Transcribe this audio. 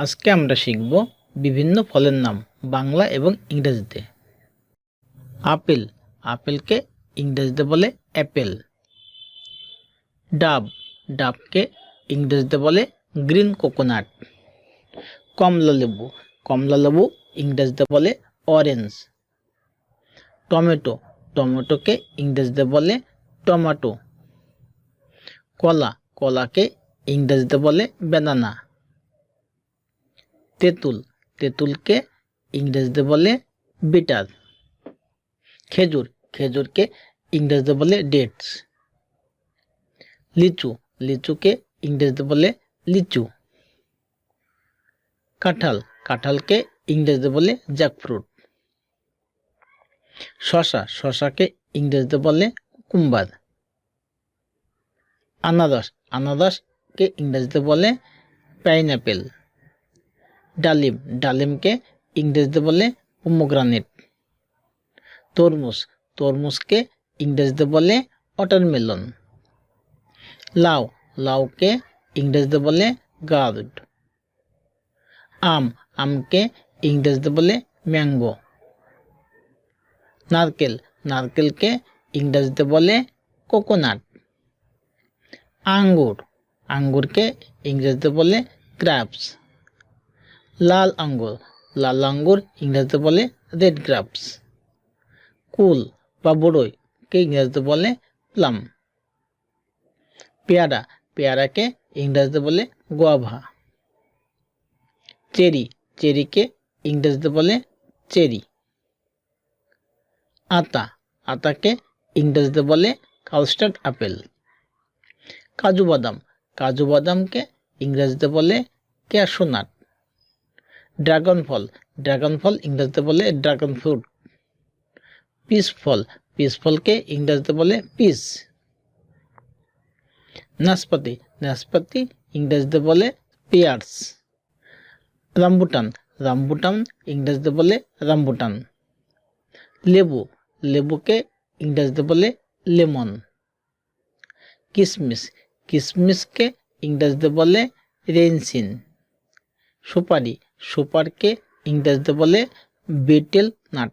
আজকে আমরা শিখব বিভিন্ন ফলের নাম বাংলা এবং ইংরেজিতে। আপেল, আপেলকে ইংরেজিতে বলে অ্যাপেল। ডাব, ডাবকে ইংরেজিতে বলে গ্রিন কোকোনাট। কমলা লেবু কমলা লেবু ইংরেজিতে বলে অরেঞ্জ। টমেটো, টমেটোকে ইংরেজিতে বলে টমেটো। কলা, কলাকে ইংরেজিতে বলে বেদানা তেঁতুল। তেঁতুলকে ইংরেজিতে বলে বিটার। খেজুর। খেজুরকে ইংরেজিতে বলে ডেটস। লিচু। লিচুকে ইংরেজিতে বলে লিচু। কাঁঠাল। কাঁঠালকে ইংরেজিতে বলে জ্যাকফ্রুট। শশা শশাকে ইংরেজিতে বলে কুম্বার। আনারস। আনারসকে ইংরেজিতে বলে পাইনঅ্যাপেল। ডালিম, ডালিমকে ইংরেজিতে বলে পোমোগ্রানেট। তরমুজ, তরমুজকে ইংরেজিতে বলে ওয়াটারমেলন। লাউ, লাউকে ইংরেজিতে বলে গার্ড। আম, আমকে ইংরেজিতে বলে ম্যাঙ্গো। নারকেল, নারকেলকে ইংরেজিতে বলে কোকোনাট। আঙ্গুর, আঙ্গুরকে ইংরেজিতে বলে গ্রাপস লাল আঙ্গুর। লাল আঙ্গুর ইংরেজিতে বলে রেড গ্রাপস কুল বা বড়ইকে ইংরেজিতে বলে প্লাম পেয়ারা, পেয়ারাকে ইংরেজিতে বলে গোয়াভা চেরি, চেরিকে ইংরেজিতে বলে চেরি। আতা, আতাকে ইংরেজিতে বলে কালস্টার্ড আপেল কাজু বাদাম, কাজু বাদামকে ইংরেজিতে বলে ক্যাশোনাট ড্রাগন ফল ড্রাগন ফল ইংরেজিতে বলে ড্রাগন ফ্রুট। পিস ফল। পিস ফলকে ইংরেজিতে বলে পিস। নাশপাতি। নাশপাতি ইংরেজিতে বলে পেয়ার্স। রামবুটান। রামবুটান ইংরেজিতে বলে রামবুটান। লেবু। লেবুকে ইংরেজিতে বলে লেমন। কিশমিশ কিশমিশকে ইংরেজিতে বলে রেনসিন। সুপারি। সুপারকে ইংরেজিতে বলে বিটেল নাট।